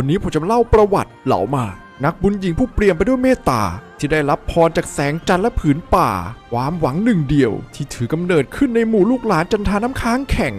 วันนี้ผมจะเล่าประวัติเหล่ามา นักบุญหญิงผู้เปลี่ยนไปด้วยเมตตา ที่ได้รับพรจากแสงจันทร์และผืนป่า ความหวังหนึ่งเดียว ที่ถือกำเนิดขึ้นในหมู่ลูกหลานจันทาน้ำค้างแข็ง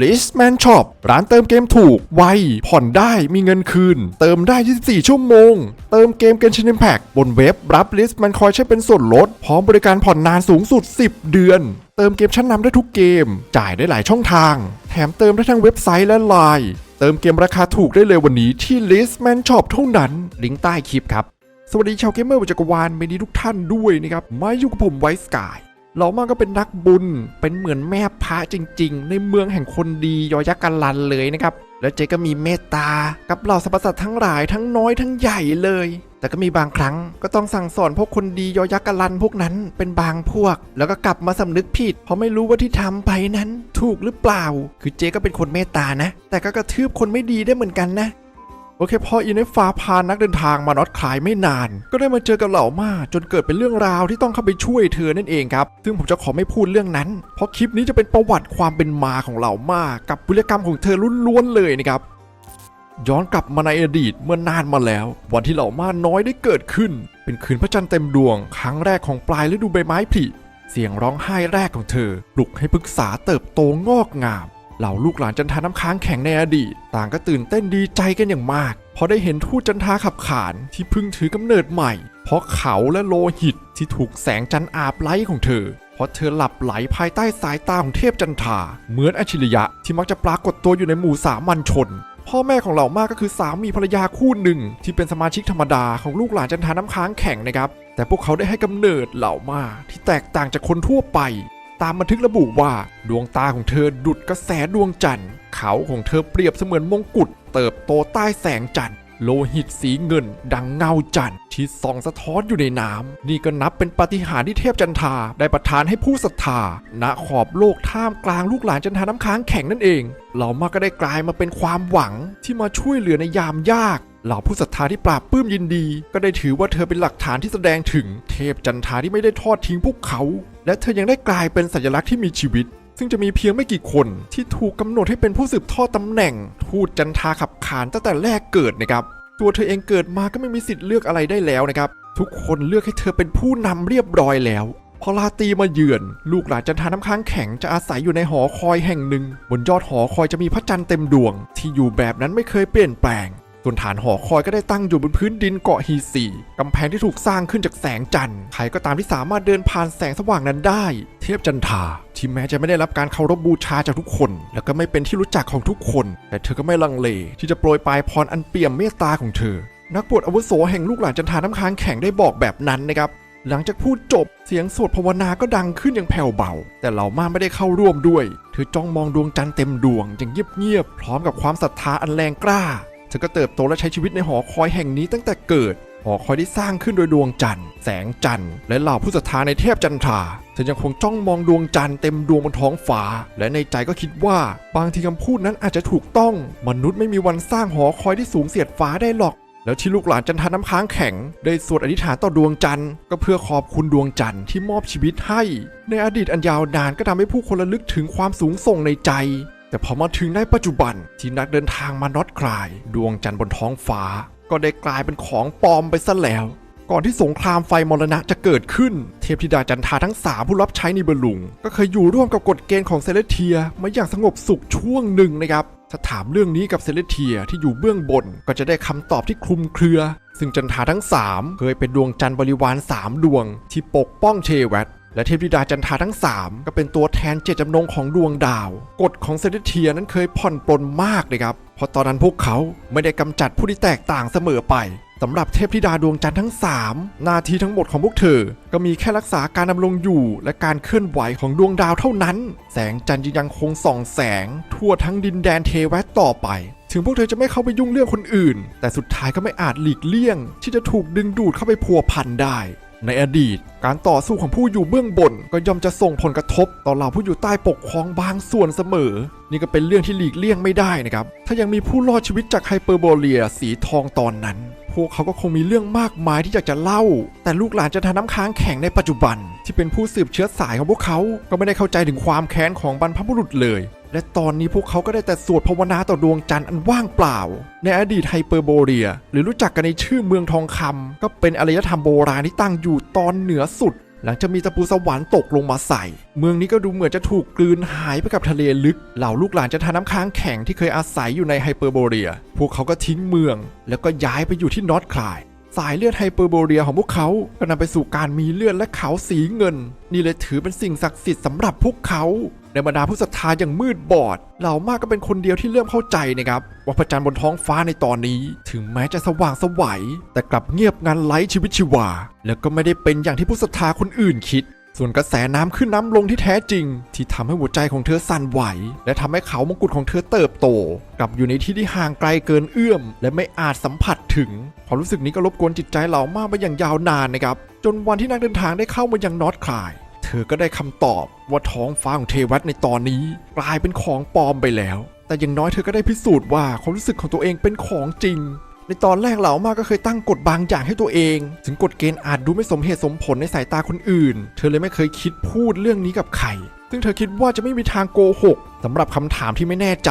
l i s t Man Shop ร้านเติมเกมถูก ไว ผ่อนได้มีเงินคืน เติมได้ 24 ชั่วโมง เติมเกมเกนชิน i แพ c บนเว็บรับ l i s t Man Coin ใช้เป็นส่วนลด พร้อมบริการผ่อนนานสูงสุด 10 เดือน เติมเกมชั้นนำได้ทุกเกม จ่ายได้หลายช่องทาง แถมเติมได้ทั้งเว็บไซต์และไลน์ เติมเกมราคาถูกได้เลยวันนี้ที่ l i s t Man Shop เท่านั้น ลิงก์ใต้คลิปครับ สวัสดีชาวเกมเมอร์บนจักรวาลเมดีทุกท่านด้วยนะครับ มาอยู่กับผมไวสกายเรามาก็เป็นนักบุญ เป็นเหมือนแม่พระจริง ๆ ในเมืองแห่งคนดียอยักษ์กันลันเลยนะครับ แล้วเจก็มีเมตตากับเหล่าสรรพสัตว์ทั้งหลายทั้งน้อยทั้งใหญ่เลย แต่ก็มีบางครั้งก็ต้องสั่งสอนพวกคนดียอยักษ์กันลันพวกนั้นเป็นบางพวก แล้วก็กลับมาสำนึกผิด เพราะไม่รู้ว่าที่ทำไปนั้น ถูกหรือเปล่า คือเจก็เป็นคนเมตตานะ แต่ก็กระทืบคนไม่ดีได้เหมือนกันนะ โอเคพออินเนฟ้าพานักเดินทางมาน็อตคลายไม่นาน ก็ได้มาเจอกับเหล่ามาจนเกิดเป็นเรื่องราวที่ต้องเข้าไปช่วยเธอนั่นเองครับ ซึ่งผมจะขอไม่พูดเรื่องนั้น เพราะคลิปนี้จะเป็นประวัติความเป็นมาของเหล่ามากับวิรกรรมของเธอล้วนๆเลยนะครับย้อนกลับมาในอดีตเมื่อนานมาแล้ว วันที่เหล่ามาน้อยได้เกิดขึ้น เป็นคืนพระจันทร์เต็มดวง ครั้งแรกของปลายฤดูใบไม้ผลิเสียงร้องไห้แรกของเธอปลุกให้พฤกษาเติบโตงอกงาม เหล่าลูกหลานจันทาน้ำค้างแข็งในอดีต ต่างก็ตื่นเต้นดีใจกันอย่างมากพอได้เห็นทูตจันทาขับขานที่พิ่งถือกำเนิดใหม่ เพราะเขาและโลหิตที่ถูกแสงจันอาบไล้ของเธอ เพราะเธอหลับไหลภายใต้สายตาของเทพจันทา เหมือนอัจฉริยะที่มักจะปรากฏตัวอยู่ในหมู่สามัญชนพ่อแม่ของเหล่ามากก็คือสามีภรรยาคู่หนึ่ง ที่เป็นสมาชิกธรรมดาของลูกหลานจันทาน้ำค้างแข็งนะครับ แต่พวกเขาได้ให้กำเนิดเหล่ามาที่แตกต่างจากคนทั่วไป ตามบันทึกระบุว่าดวงตาของเธอดุดกระแสดวงจันทร์ เขาของเธอเปรียบเสมือนมงกุฎเติบโตใต้แสงจันทร์โลหิตสีเงินดังเงาจันทร์ที่ส่องสะท้อนอยู่ในน้ำนี่ก็นับเป็นปาฏิหาริย์ที่เทพจันทราได้ประทานให้ผู้ศรัทธาณขอบโลกท่ามกลางลูกหลานจันทาน้ำค้างแข็งนั่นเอง เหล่ามาก็ได้กลายมาเป็นความหวังที่มาช่วยเหลือในยามยาก เหล่าผู้ศรัทธาที่ปราบปื้มยินดี ก็ได้ถือว่าเธอเป็นหลักฐานที่แสดงถึงเทพจันทาที่ไม่ได้ทอดทิ้งพวกเขา และเธอยังได้กลายเป็นสัญลักษณ์ที่มีชีวิต ซึ่งจะมีเพียงไม่กี่คนที่ถูกกำหนดให้เป็นผู้สืบทอดตำแหน่ง ทูตจันทาขับขานตั้งแต่แรกเกิดนะครับตัวเธอเองเกิดมาก็ไม่มีสิทธิ์เลือกอะไรได้แล้วนะครับ ทุกคนเลือกให้เธอเป็นผู้นำเรียบร้อยแล้วพอลาตีมาเยือน ลูกหลานจันทาน้ำค้างแข็งจะอาศัยอยู่ในหอคอยแห่งหนึ่ง บนยอดหอคอยจะมีพระจันทร์เต็มดวง ที่อยู่แบบนั้นไม่เคยเปลี่ยนแปลง ส่วนฐานหอคอยก็ได้ตั้งอยู่บนพื้นดินเกาะฮีซีกำแพงที่ถูกสร้างขึ้นจากแสงจันทร์ใครก็ตามที่สามารถเดินผ่านแสงสว่างนั้นได้ เทพจันทาที่แม้จะไม่ได้รับการเคารพบูชาจากทุกคน แล้วก็ไม่เป็นที่รู้จักของทุกคน แต่เธอก็ไม่ลังเล ที่จะโปรยปลายพรอันเปี่ยมเมตตาของเธอ นักบวชอาวุโสแห่งลูกหลานจันทาน้ำค้างแข็งได้บอกแบบนั้นนะครับหลังจากพูดจบเสียงสวดภาวนาก็ดังขึ้นอย่างแผ่วเบา แต่เหล่ามาไม่ได้เข้าร่วมด้วย เธอจ้องมองดวงจันทร์เต็มดวงอย่างเงียบๆพร้อมกับความศรัทธาอันแรงกล้า เธอก็เติบโตและใช้ชีวิตในหอคอยแห่งนี้ตั้งแต่เกิด หอคอยที่สร้างขึ้นโดยดวงจันทร์ แสงจันทร์ และเหล่าผู้ศรัทธาในเทพจันทรา เธอยังคงจ้องมองดวงจันทร์เต็มดวงบนท้องฟ้า และในใจก็คิดว่าบางทีคำพูดนั้นอาจจะถูกต้อง มนุษย์ไม่มีวันสร้างหอคอยที่สูงเสียดฟ้าได้หรอกแล้วที่ลูกหลานจันทาน้ำค้างแข็ง ได้สวดอธิษฐานต่อดวงจันทร์ ก็เพื่อขอบคุณดวงจันทร์ที่มอบชีวิตให้ ในอดีตอันยาวนานก็ทำให้ผู้คนระลึกถึงความสูงส่งในใจ แต่พอมาถึงในปัจจุบันที่นักเดินทางมาน็อตคลาย ดวงจันทร์บนท้องฟ้า ก็ได้กลายเป็นของปลอมไปซะแล้ว ก่อนที่สงครามไฟมรณะจะเกิดขึ้น เทพธิดาจันทราทั้ง 3 ผู้รับใช้ในเบลุง ก็เคยอยู่ร่วมกับกฎเกณฑ์ของเซเลเทียมาอย่างสงบสุขช่วงหนึ่งนะครับถ้าถามเรื่องนี้กับเซเลเทียที่อยู่เบื้องบนก็จะได้คำตอบที่คลุมเครือ ซึ่งจันทราทั้ง 3 เคยเป็นดวงจันทร์บริวาร 3 ดวง ที่ปกป้องเชวัต และเทพธิดาจันทาทั้ง 3 ก็เป็นตัวแทนเจตจำนงของดวงดาว กฎของเซเลสเทียนั้นเคยผ่อนปลนมากเลยครับ เพราะตอนนั้นพวกเขาไม่ได้กำจัดผู้ที่แตกต่างเสมอไปสำหรับเทพธิดาดวงจันทร์ทั้ง 3 หน้าที่ทั้งหมดของพวกเธอ ก็มีแค่รักษาการดำรงอยู่ และการเคลื่อนไหวของดวงดาวเท่านั้น แสงจันทร์ยังคงส่องแสง ทั่วทั้งดินแดนเทวตต่อไป ถึงพวกเธอจะไม่เข้าไปยุ่งเรื่องคนอื่น แต่สุดท้ายก็ไม่อาจหลีกเลี่ยง ที่จะถูกดึงดูดเข้าไปพัวพันได้ ในอดีต การต่อสู้ของผู้อยู่เบื้องบน ก็ย่อมจะส่งผลกระทบ ต่อเหล่าผู้อยู่ใต้ปกครองบางส่วนเสมอ นี่ก็เป็นเรื่องที่หลีกเลี่ยงไม่ได้นะครับ ถ้ายังมีผู้รอดชีวิตจากไฮเปอร์โบเลียสีทองตอนนั้น พวกเขาก็คงมีเรื่องมากมายที่อยากจะเล่า แต่ลูกหลานจะทาน้ำค้างแข็งในปัจจุบัน ที่เป็นผู้สืบเชื้อสายของพวกเขา ก็ไม่ได้เข้าใจถึงความแค้นของบรรพบุรุษเลย และตอนนี้พวกเขาก็ได้แต่สวดภาวนาต่อดวงจันทร์อันว่างเปล่า ในอดีตไฮเปอร์โบเรีย หรือรู้จักกันในชื่อเมืองทองคำก็เป็นอารยธรรมโบราณที่ตั้งอยู่ตอนเหนือสุด หลังจากมีตะปูสวรรค์ตกลงมาใส่ เมืองนี้ก็ดูเหมือนจะถูกกลืนหายไปกับทะเลลึก เหล่าลูกหลานจะทาน้ำค้างแข็งที่เคยอาศัยอยู่ในไฮเปอร์โบเรีย พวกเขาก็ทิ้งเมือง แล้วก็ย้ายไปอยู่ที่นอตคลาย สายเลือดไฮเปอร์โบเรียของพวกเขาก็นำไปสู่การมีเลือดและเขาสีเงิน นี่เลยถือเป็นสิ่งศักดิ์สิทธิ์สำหรับพวกเขา ในบรรดาผู้ศรัทธาอย่างมืดบอด เหล่ามากก็เป็นคนเดียวที่เริ่มเข้าใจนะครับ ว่าพระจันทร์บนท้องฟ้าในตอนนี้ ถึงแม้จะสว่างสวัยแต่กลับเงียบงันไร้ชีวิตชีวา และก็ไม่ได้เป็นอย่างที่ผู้ศรัทธาคนอื่นคิด ส่วนกระแสน้ำขึ้นน้ำลงที่แท้จริง ที่ทำให้หัวใจของเธอสั่นไหว และทำให้เขามงกุฎของเธอเติบโตกลับอยู่ในที่ที่ห่างไกลเกินเอื้อม และไม่อาจสัมผัสถึงความรู้สึกนี้ก็รบกวนจิตใจเหล่ามากมาอย่างยาวนานนะครับ จนวันที่นักเดินทางได้เข้ามายังนอตคลาย เธอก็ได้คำตอบว่าท้องฟ้าของเทวัตในตอนนี้ กลายเป็นของปลอมไปแล้ว แต่อย่างน้อยเธอก็ได้พิสูจน์ว่าความรู้สึกของตัวเองเป็นของจริง ในตอนแรกเหล่ามากก็เคยตั้งกฎบางอย่างให้ตัวเอง ถึงกฎเกณฑ์อาจดูไม่สมเหตุสมผลในสายตาคนอื่น เธอเลยไม่เคยคิดพูดเรื่องนี้กับใครซึ่งเธอคิดว่าจะไม่มีทางโกหก สำหรับคำถามที่ไม่แน่ใจ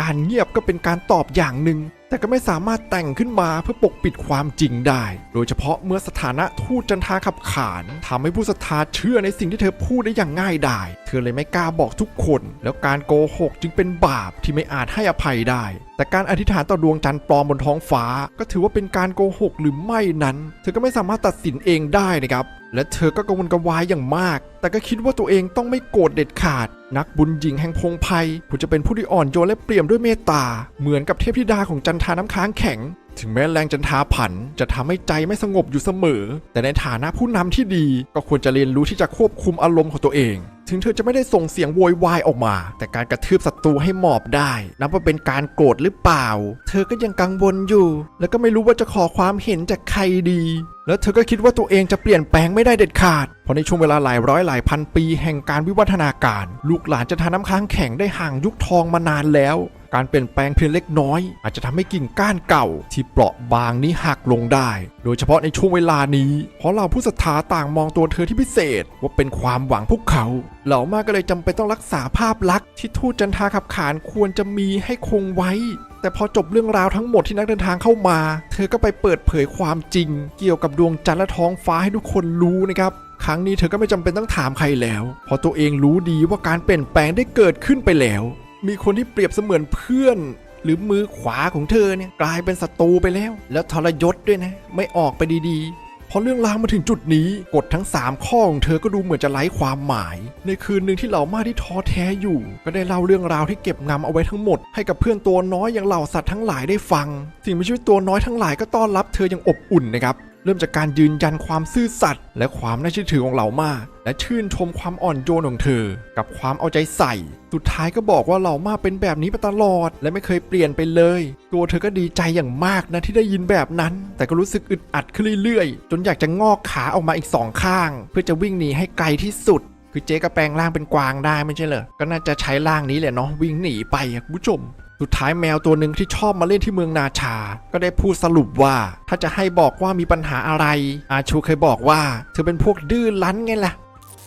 การเงียบก็เป็นการตอบอย่างหนึ่ง แต่ก็ไม่สามารถแต่งขึ้นมาเพื่อปกปิดความจริงได้ โดยเฉพาะเมื่อสถานะทูตจันทาขับขานทำให้ผู้ศรัทธาเชื่อในสิ่งที่เธอพูดได้อย่างง่ายดายเธอเลยไม่กล้าบอกทุกคน แล้วการโกหกจึงเป็นบาปที่ไม่อาจให้อภัยได้ แต่การอธิษฐานต่อดวงจันทร์ปลอมบนท้องฟ้า ก็ถือว่าเป็นการโกหกหรือไม่นั้น เธอก็ไม่สามารถตัดสินเองได้นะครับ และเธอก็กังวลกระวายอย่างมาก แต่ก็คิดว่าตัวเองต้องไม่โกรธเด็ดขาด นักบุญหญิงแห่งพงไพรผู้จะเป็นผู้ที่อ่อนโยนและเปี่ยมด้วยเมตตา เหมือนกับเทพธิดาของจันทาน้ำค้างแข็ง ถึงแม้แรงจันทาผันจะทำให้ใจไม่สงบอยู่เสมอ แต่ในฐานะผู้นำที่ดีก็ควรจะเรียนรู้ที่จะควบคุมอารมณ์ของตัวเอง ถึงเธอจะไม่ได้ส่งเสียงโวยวายออกมา แต่การกระทืบศัตรูให้หมอบได้ นับว่าเป็นการโกรธหรือเปล่า เธอก็ยังกังวลอยู่ แล้วก็ไม่รู้ว่าจะขอความเห็นจากใครดี แล้วเธอก็คิดว่าตัวเองจะเปลี่ยนแปลงไม่ได้เด็ดขาด เพราะในช่วงเวลาหลายร้อยหลายพันปีแห่งการวิวัฒนาการ ลูกหลานจะทาน้ำค้างแข็งได้ห่างยุคทองมานานแล้ว การเปลี่ยนแปลงเพียงเล็กน้อย อาจจะทำให้กิ่งก้านเก่า ที่เปราะบางนี้หักลงได้ โดยเฉพาะในช่วงเวลานี้ เพราะเราผู้ศรัทธาต่างมองตัวเธอที่พิเศษ ว่าเป็นความหวังพวกเขาเหล่ามากก็เลยจำเป็นต้องรักษาภาพลักษณ์ที่ทูตจันทาขับขานควรจะมีให้คงไว้ แต่พอจบเรื่องราวทั้งหมดที่นักเดินทางเข้ามา เธอก็ไปเปิดเผยความจริง เกี่ยวกับดวงจันทร์และท้องฟ้าให้ทุกคนรู้นะครับครั้งนี้เธอก็ไม่จำเป็นต้องถามใครแล้ว เพราะตัวเองรู้ดีว่าการเปลี่ยนแปลงได้เกิดขึ้นไปแล้ว มีคนที่เปรียบเสมือนเพื่อน หรือมือขวาของเธอเนี่ยกลายเป็นศัตรูไปแล้ว แล้วทรยศด้วยนะ ไม่ออกไปดีๆ พอเรื่องราวมาถึงจุดนี้กฎทั้ง 3 ข้อของเธอก็ดูเหมือนจะไร้ความหมาย ในคืนหนึ่งที่เหล่ามาที่ท้อแท้อยู่ ก็ได้เล่าเรื่องราวที่เก็บงำเอาไว้ทั้งหมด ให้กับเพื่อนตัวน้อยอย่างเหล่าสัตว์ทั้งหลายได้ฟัง สิ่งมีชีวิตตัวน้อยทั้งหลายก็ต้อนรับเธออย่างอบอุ่นนะครับ เริ่มจากการยืนยันความซื่อสัตย์และความน่าเชื่อถือของเหล่ามาและชื่นชมความอ่อนโยนของเธอ กับความเอาใจใส่ สุดท้ายก็บอกว่าเหล่ามาเป็นแบบนี้มาตลอด และไม่เคยเปลี่ยนไปเลย ตัวเธอก็ดีใจอย่างมากนะที่ได้ยินแบบนั้น แต่ก็รู้สึกอึดอัดขึ้นเรื่อยๆ จนอยากจะงอกขาออกมาอีกสองข้าง เพื่อจะวิ่งหนีให้ไกลที่สุดคือเจ๊ก็แปลงร่างเป็นกวางได้ไม่ใช่เหรอ ก็น่าจะใช้ร่างนี้แหละเนาะวิ่งหนีไปอะคุณผู้ชม สุดท้ายแมวตัวหนึ่งที่ชอบมาเล่นที่เมืองนาชา ก็ได้พูดสรุปว่า ถ้าจะให้บอกว่ามีปัญหาอะไร อาชูเคยบอกว่า เธอเป็นพวกดื้อรั้นไงล่ะ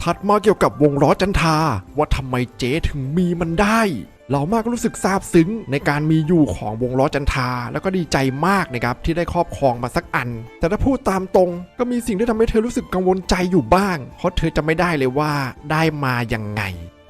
ถัดมาเกี่ยวกับวงล้อจันทา ว่าทำไมเจ๊ถึงมีมันได้เรามากก็รู้สึกซาบซึ้งในการมีอยู่ของวงล้อจันทา แล้วก็ดีใจมากนะครับที่ได้ครอบครองมาสักอัน แต่ถ้าพูดตามตรงก็มีสิ่งที่ทำให้เธอรู้สึกกังวลใจอยู่บ้าง เพราะเธอจะไม่ได้เลยว่าได้มายังไง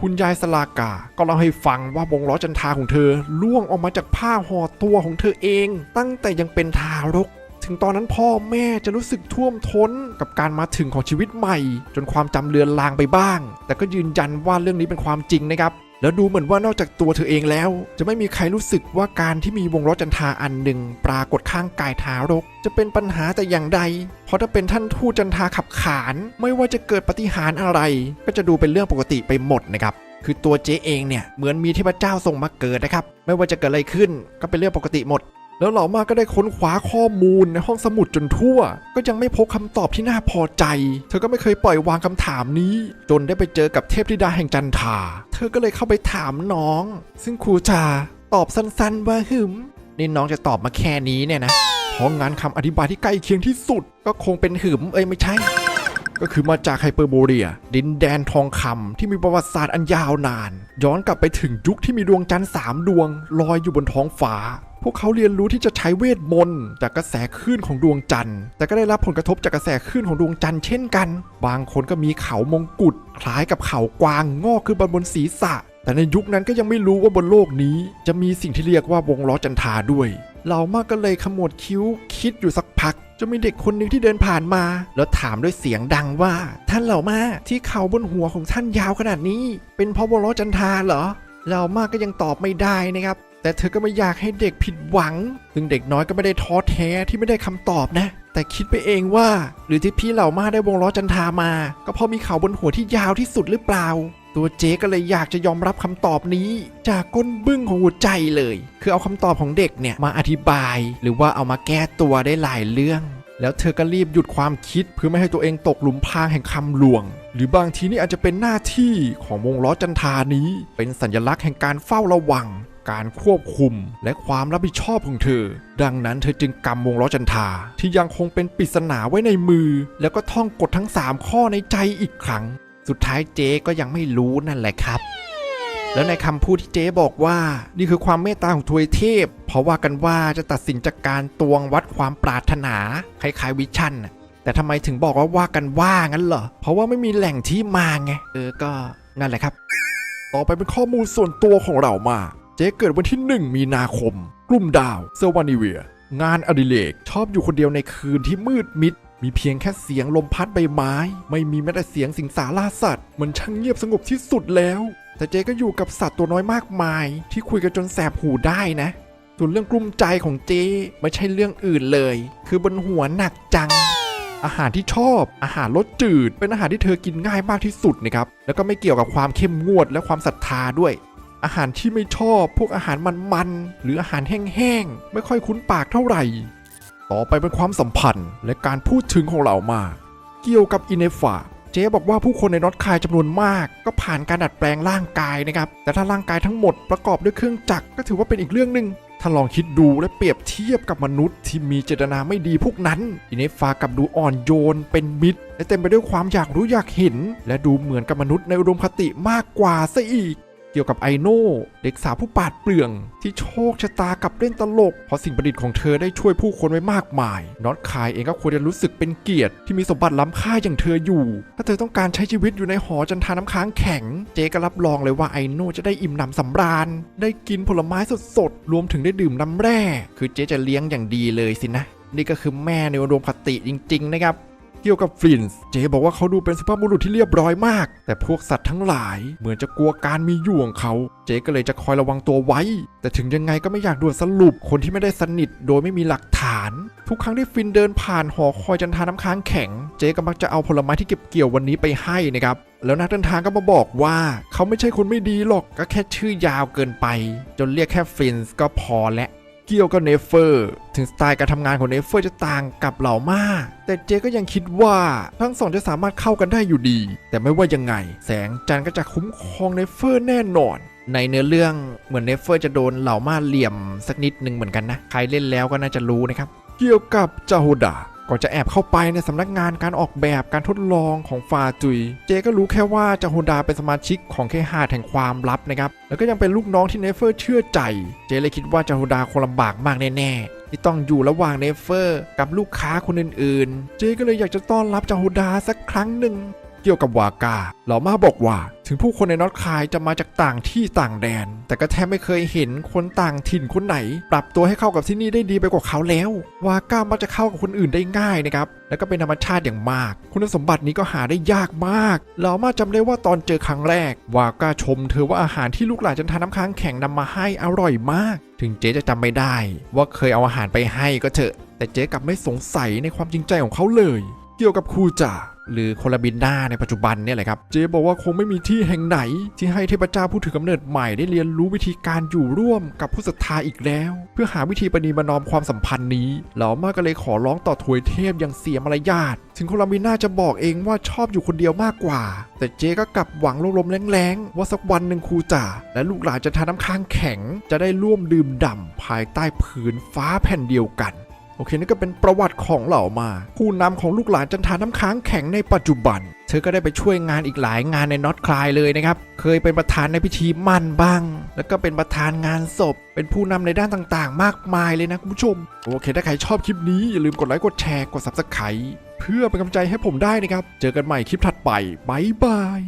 คุณยายสลากา ก็เล่าให้ฟังว่าวงล้อจันทาของเธอล่วงออกมาจากผ้าห่อตัวของเธอเอง ตั้งแต่ยังเป็นทารก ถึงตอนนั้นพ่อแม่จะรู้สึกท่วมท้นกับการมาถึงของชีวิตใหม่ จนความจำเลือนลางไปบ้าง แต่ก็ยืนยันว่าเรื่องนี้เป็นความจริงนะครับ แล้วดูเหมือนว่านอกจากตัวเธอเองแล้ว จะไม่มีใครรู้สึกว่าการที่มีวงล้อจันทาอันหนึ่งปรากฏข้างกายทารก จะเป็นปัญหาแต่อย่างใด เพราะถ้าเป็นท่านทูตจันทาขับขาน ไม่ว่าจะเกิดปฏิหารอะไร ก็จะดูเป็นเรื่องปกติไปหมดนะครับคือตัวเจ๊เองเนี่ยเหมือนมีเทพเจ้าส่งมาเกิดนะครับ ไม่ว่าจะเกิดอะไรขึ้นก็เป็นเรื่องปกติหมด แล้วเหล่ามาก็ได้ค้นคว้าข้อมูลในห้องสมุดจนทั่ว ก็ยังไม่พบคำตอบที่น่าพอใจ เธอก็ไม่เคยปล่อยวางคำถามนี้ จนได้ไปเจอกับเทพธิดาแห่งจันทา เธอก็เลยเข้าไปถามน้อง ซึ่งครูจาตอบสั้นๆว่าหึมนี่น้องจะตอบมาแค่นี้เนี่ยนะเพราะงานคำอธิบายที่ใกล้เคียงที่สุด ก็คงเป็นหึมเอ้ยไม่ใช่ ก็คือมาจากไฮเปอร์โบเรีย ดินแดนทองคำที่มีประวัติศาสตร์อันยาวนาน ย้อนกลับไปถึงยุคที่มีดวงจันทร์สามดวงลอยอยู่บนท้องฟ้า พวกเขาเรียนรู้ที่จะใช้เวทมนต์จากกระแสคลื่นของดวงจันทร์ แต่ก็ได้รับผลกระทบจากกระแสคลื่นของดวงจันทร์เช่นกัน บางคนก็มีเขามงกุฎคล้ายกับเขากวางงอกขึ้นบนบนศีรษะ แต่ในยุคนั้นก็ยังไม่รู้ว่าบนโลกนี้ จะมีสิ่งที่เรียกว่าวงล้อจันทาด้วย เรามากก็เลยขมวดคิ้วคิดอยู่สักพักจะมีเด็กคนหนึ่งที่เดินผ่านมา แล้วถามด้วยเสียงดังว่า ท่านเหล่ามาที่เขาบนหัวของท่านยาวขนาดนี้ เป็นเพราะวงล้อจันทาเหรอเรามากก็ยังตอบไม่ได้นะครับ แต่เธอก็ไม่อยากให้เด็กผิดหวัง ซึ่งเด็กน้อยก็ไม่ได้ท้อแท้ที่ไม่ได้คำตอบนะ แต่คิดไปเองว่า หรือที่พี่เหล่ามาได้วงล้อจันทามา ก็เพราะมีเขาบนหัวที่ยาวที่สุดหรือเปล่า ตัวเจ๊ก็เลยอยากจะยอมรับคำตอบนี้ จากก้นบึ้งของหัวใจเลย คือเอาคำตอบของเด็กเนี่ยมาอธิบาย หรือว่าเอามาแก้ตัวได้หลายเรื่องแล้วเธอก็รีบหยุดความคิดเพื่อไม่ให้ตัวเองตกหลุมพรางแห่งคำลวง หรือบางทีนี่อาจจะเป็นหน้าที่ของวงล้อจันทานี้ เป็นสัญลักษณ์แห่งการเฝ้าระวัง การควบคุม และความรับผิดชอบของเธอ ดังนั้นเธอจึงกำวงล้อจันทาที่ยังคงเป็นปริศนาไว้ในมือ แล้วก็ท่องกฎทั้ง 3 ข้อในใจอีกครั้ง สุดท้ายเจ๊ก็ยังไม่รู้นั่นแหละครับแล้วในคำพูดที่เจ๊บอกว่า นี่คือความเมตตาของทวยเทพ เพราะว่ากันว่าจะตัดสินจากการตวงวัดความปรารถนาคล้ายๆวิชั่นแต่ทำไมถึงบอกว่าว่ากันว่างั้นเหรอ เพราะว่าไม่มีแหล่งที่มาไง เออก็นั่นแหละครับ ต่อไปเป็นข้อมูลส่วนตัวของเรามา เจ๊เกิดวันที่ 1 มีนาคม กลุ่มดาวเซอร์วานิเวีย งานอดิเรกชอบอยู่คนเดียวในคืนที่มืดมิด มีเพียงแค่เสียงลมพัดใบไม้ ไม่มีแม้แต่เสียงสิงสาราสัตว์ มันช่างเงียบสงบที่สุดแล้ว แต่เจ๊ก็อยู่กับสัตว์ตัวน้อยมากมาย ที่คุยกันจนแสบหูได้นะส่วนเรื่องกลุ้มใจของเจ๊ไม่ใช่เรื่องอื่นเลย คือบนหัวหนักจัง อาหารที่ชอบอาหารรสจืด เป็นอาหารที่เธอกินง่ายมากที่สุดนะครับ แล้วก็ไม่เกี่ยวกับความเข้มงวดและความศรัทธาด้วย อาหารที่ไม่ชอบพวกอาหารมันๆหรืออาหารแห้งๆไม่ค่อยคุ้นปากเท่าไหร่ ต่อไปเป็นความสัมพันธ์และการพูดถึงของเรามา เกี่ยวกับอินเนฟาเจ๊บอกว่าผู้คนในน็อตคายจำนวนมาก ก็ผ่านการดัดแปลงร่างกายนะครับ แต่ถ้าร่างกายทั้งหมดประกอบด้วยเครื่องจักรก็ถือว่าเป็นอีกเรื่องหนึ่งถ้าลองคิดดูและเปรียบเทียบกับมนุษย์ที่มีเจตนาไม่ดีพวกนั้นอินเนฟากับดูอ่อนโยน เป็นมิตร และเต็มไปด้วยความอยากรู้อยากเห็น และดูเหมือนกับมนุษย์ในอุดมคติมากกว่าซะอีก เกี่ยวกับไอโน่เด็กสาวผู้ปาดเปรื่อง ที่โชคชะตากับเล่นตลก เพราะสิ่งประดิษฐ์ของเธอได้ช่วยผู้คนไว้มากมายน็อตคายเองก็ควรจะรู้สึกเป็นเกียรติที่มีสมบัติล้ำค่าอย่างเธออยู่ ถ้าเธอต้องการใช้ชีวิตอยู่ในหอจันทาน้ำค้างแข็ง เจก็รับรองเลยว่าไอโน่จะได้อิ่มหนำสำราญ ได้กินผลไม้สดๆรวมถึงได้ดื่มน้ำแร่ คือเจจะเลี้ยงอย่างดีเลยสินะนี่ก็คือแม่ในอุดมคติจริง ๆ นะครับ เกี่ยวกับฟลินส์เจบอกว่าเขาดูเป็นสุภาพบุรุษที่เรียบร้อยมาก แต่พวกสัตว์ทั้งหลาย เหมือนจะกลัวการมีอยู่ของเขา เจก็เลยจะคอยระวังตัวไว้ แต่ถึงยังไงก็ไม่อยากด่วนสรุปคนที่ไม่ได้สนิทโดยไม่มีหลักฐาน ทุกครั้งที่ฟินเดินผ่านหอคอยจันทาน้ำค้างแข็ง เจก็มักจะเอาผลไม้ที่เก็บเกี่ยววันนี้ไปให้นะครับแล้วนักเดินทางก็มาบอกว่าเขาไม่ใช่คนไม่ดีหรอกก็แค่ชื่อยาวเกินไป จนเรียกแค่ฟินส์ก็พอและ เกี่ยวกับเนเฟอร์ ถึงสไตล์การทำงานของเนเฟอร์จะต่างกับเหล่ามาแต่เจก็ยังคิดว่าทั้งสองจะสามารถเข้ากันได้อยู่ดี แต่ไม่ว่ายังไง แสงจันทร์ก็จะคุ้มครองเนเฟอร์แน่นอน ในเนื้อเรื่องเหมือนเนเฟอร์จะโดนเหล่ามาเหลี่ยมสักนิดหนึ่งเหมือนกันนะ ใครเล่นแล้วก็น่าจะรู้นะครับ เกี่ยวกับจาโฮดา ก่อนจะแอบเข้าไปในสำนักงานการออกแบบการทดลองของฟาจุย เจก็รู้แค่ว่าจาโฮดาเป็นสมาชิกของเคหาแห่งความลับนะครับ แล้วก็ยังเป็นลูกน้องที่เนฟเฟอร์เชื่อใจ เจเลยคิดว่าจาโฮดาคงลำบากมากแน่ๆที่ต้องอยู่ระหว่างเนฟเฟอร์กับลูกค้าคนอื่นๆ เจก็เลยอยากจะต้อนรับจาโฮดาสักครั้งหนึ่ง เกี่ยวกับวากาเหล่ามาบอกว่า ถึงผู้คนในนอตคายจะมาจากต่างที่ต่างแดน แต่ก็แทบไม่เคยเห็นคนต่างถิ่นคนไหน ปรับตัวให้เข้ากับที่นี่ได้ดีไปกว่าเขาแล้ว วาก้ามักจะเข้ากับคนอื่นได้ง่ายนะครับแล้วก็เป็นธรรมชาติอย่างมาก คุณสมบัตินี้ก็หาได้ยากมากเหล่ามาจำได้ว่าตอนเจอครั้งแรก วาก้าชมเธอว่าอาหารที่ลูกหลานจันทาน้ำค้างแข็งนำมาให้อร่อยมาก ถึงเจ๊จะจำไม่ได้ ว่าเคยเอาอาหารไปให้ก็เถอะ แต่เจ๊กลับไม่สงสัยในความจริงใจของเขาเลย เกี่ยวกับคูจ่าหรือโคลาบินดาในปัจจุบันเนี่ยแหละครับ เจบอกว่าคงไม่มีที่แห่งไหน ที่ให้เทพเจ้าผู้ถือกำเนิดใหม่ได้เรียนรู้วิธีการอยู่ร่วมกับผู้ศรัทธาอีกแล้ว เพื่อหาวิธีประนีประนอมความสัมพันธ์นี้เหล่ามาก็เลยขอร้องต่อถวยเทพอย่างเสียมารยาทถึงโคลาบินดาจะบอกเองว่าชอบอยู่คนเดียวมากกว่า แต่เจก็กลับหวังลมๆแรงๆว่าสักวันหนึ่งครูจ่าและลูกหลานจะทานน้ำค้างแข็ง จะได้ร่วมดื่มด่ำภายใต้ผืนฟ้าแผ่นเดียวกัน โอเคนั่นก็เป็นประวัติของเหล่ามา ผู้นำของลูกหลานจันทาน้ำค้างแข็งในปัจจุบัน เธอก็ได้ไปช่วยงานอีกหลายงานในน็อตคลายเลยนะครับ เคยเป็นประธานในพิธีมั่นบ้าง แล้วก็เป็นประธานงานศพ เป็นผู้นำในด้านต่างๆ มากมายเลยนะคุณผู้ชม โอเค ถ้าใครชอบคลิปนี้อย่าลืมกดไลค์กดแชร์กด subscribe เพื่อเป็นกำลังใจให้ผมได้นะครับ เจอกันใหม่คลิปถัดไปบายบาย